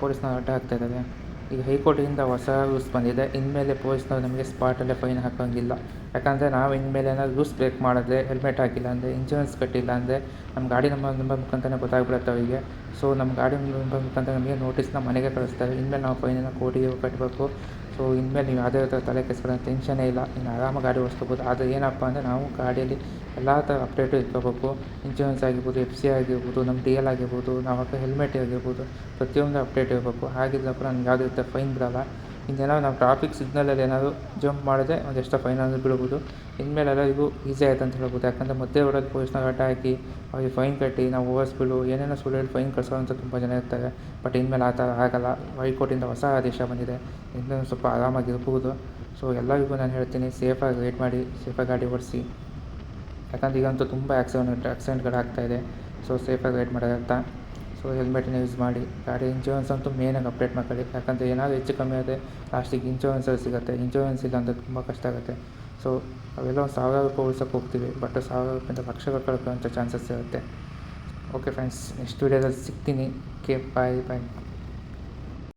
ಪೊಲೀಸ್ನವ್ರು ಅಡ್ಡ ಇದ್ದಾರೆ ಈಗ ಹೈಕೋರ್ಟಿಂದ ಹೊಸ ರೂಲ್ಸ್ ಬಂದಿದೆ. ಇನ್ಮೇಲೆ ಪೊಲೀಸ್ನವ್ರು ನಮಗೆ ಸ್ಪಾಟಲ್ಲೇ ಫೈನ್ ಹಾಕೋಂಗಿಲ್ಲ. ಯಾಕಂದರೆ ನಾವು ಇನ್ಮೇಲೆ ಏನಾದ್ರು ರೂಲ್ಸ್ ಬ್ರೇಕ್ ಮಾಡಿದ್ರೆ ಹೆಲ್ಮೆಟ್ ಹಾಕಿಲ್ಲ ಅಂದರೆ ಇನ್ಶೂರೆನ್ಸ್ ಕಟ್ಟಿಲ್ಲ ಅಂದರೆ ನಮ್ಮ ಗಾಡಿ ನಂಬರ್ ನಂಬರ್ ಮುಖಾಂತರ ಗೊತ್ತಾಗ್ಬಿಡುತ್ತೆ ಅವರಿಗೆ. ಸೊ ನಮ್ಮ ಗಾಡಿ ನಂಬರ್ ಮುಖಾಂತರ ನಮಗೆ ನೋಟಿಸ್ನ ಮನೆಗೆ ಕಳಿಸ್ತಾರೆ. ಇನ್ಮೇಲೆ ನಾವು ಫೈನನ್ನು ಕೋರ್ಟಿಗೆ ಕಟ್ಟಬೇಕು ಸೊ ಇನ್ಮೇಲೆ ನೀವು ಯಾವುದೇ ಥರ ತಲೆ ಕೆಡಿಸ್ಕೊಳ್ಳೋ ಟೆನ್ಷನೇ ಇಲ್ಲ, ಇನ್ನು ಆರಾಮಾಗಿ ಗಾಡಿ ಓಡಿಸ್ಕೋಬೋದು. ಆದರೆ ಏನಪ್ಪ ಅಂದರೆ ನಾವು ಗಾಡಿಯಲ್ಲಿ ಎಲ್ಲ ಥರ ಅಪ್ಡೇಟು ಇಟ್ಕೋಬೇಕು. ಇನ್ಶೂರೆನ್ಸ್ ಆಗಿರ್ಬೋದು ಎಫ್ ಸಿ ಆಗಿರ್ಬೋದು ನಮ್ಮ ಡಿ ಎಲ್ ಆಗಿರ್ಬೋದು, ನಾವು ಹಾಕೋ ಹೆಲ್ಮೆಟ್ ಆಗಿರ್ಬೋದು, ಪ್ರತಿಯೊಂದು ಅಪ್ಡೇಟ್ ಇರಬೇಕು. ಹಾಗಿದ್ರಪ್ಪ ನಮ್ಗೆ ಯಾವುದೇ ಥರ ಫೈನ್ ಬಿಡೋಲ್ಲ. ಇನ್ನೇನಾದ್ರು ನಾವು ಟ್ರಾಫಿಕ್ ಸಿಗ್ನಲಲ್ಲಿ ಏನಾದರೂ ಜಂಪ್ ಮಾಡಿದ್ರೆ ಒಂದು ಎಕ್ಸ್ಟ್ರಾ ಫೈನ್ ಆದರೂ ಬೀಳ್ಬೋದು. ಇನ್ಮೇಲೆ ಎಲ್ಲರಿಗೂ ಈಸಿ ಆಯ್ತು ಅಂತ ಹೇಳ್ಬೋದು. ಯಾಕಂದರೆ ಮಧ್ಯೆ ರೋಡಲ್ಲಿ ಪೊಲೀಸ್ನವ್ರು ಅಡ್ಡ ಹಾಕಿ ಅವ್ರಿಗೆ ಫೈನ್ ಕಟ್ಟಿ ನಾವು ಓವರ್ ಸ್ಪೀಡು ಏನೇನೋ ಸುಳ್ಳು ಹೇಳಿ ಫೈನ್ ಅಂತ ತುಂಬ ಜನ ಇರ್ತಾರೆ. ಬಟ್ ಇನ್ಮೇಲೆ ಆ ಥರ ಆಗೋಲ್ಲ. ಹೈಕೋರ್ಟಿಂದ ಹೊಸ ಆದೇಶ ಬಂದಿದೆ. ಇನ್ನೂ ಸ್ವಲ್ಪ ಆರಾಮಾಗಿರ್ಬೋದು ಸೊ ಎಲ್ಲರಿಗೂ ನಾನು ಹೇಳ್ತೀನಿ ಸೇಫಾಗಿ ವೇಟ್ ಮಾಡಿ ಸೇಫಾಗಿ ಗಾಡಿ ಓಡಿಸಿ. ಯಾಕಂದ್ರೆ ಈಗಂತೂ ತುಂಬ ಆಕ್ಸಿಡೆಂಟ್ ಆಕ್ಸಿಡೆಂಟ್ಗಳು ಆಗ್ತಾಯಿದೆ ಸೊ ಸೇಫಾಗಿ ವೇಟ್ ಮಾಡೋದಂತ ಸೊ ಹೆಲ್ಮೆಟನ್ನು ಯೂಸ್ ಮಾಡಿ, ಗಾಡಿ ಇನ್ಶೂರೆನ್ಸ್ ಅಂತೂ ಮೇನಾಗಿ ಅಪ್ಡೇಟ್ ಮಾಡ್ಕೊಳ್ಳಿ. ಯಾಕಂದರೆ ಏನಾದರೂ ಹೆಚ್ಚು ಕಮ್ಮಿ ಆದರೆ ಲಾಸ್ಟಿಗೆ ಇನ್ಶೂರೆನ್ಸಲ್ಲಿ ಸಿಗುತ್ತೆ. ಇನ್ಶೂರೆನ್ಸ್ ಇಲ್ಲ ಅಂದರೆ ತುಂಬ ಕಷ್ಟ ಆಗುತ್ತೆ. ಸೊ ಅವೆಲ್ಲ ಒಂದು ಸಾವಿರ ರೂಪಾಯಿ ಉಳ್ಸೋಕೆ ಹೋಗ್ತೀವಿ. ಬಟ್ ಸಾವಿರ ರೂಪಾಯಿಂದ ಲಕ್ಷಗಳು ಕಳ್ಕೊಳ್ಳೋಂಥ ಚಾನ್ಸಸ್ ಇರುತ್ತೆ. ಓಕೆ ಫ್ರೆಂಡ್ಸ್ ನೆಕ್ಸ್ಟ್ ವೀಡಿಯೋದಲ್ಲಿ ಸಿಗ್ತೀನಿ. ಕೆ ಬಾಯ್ ಬಾಯ್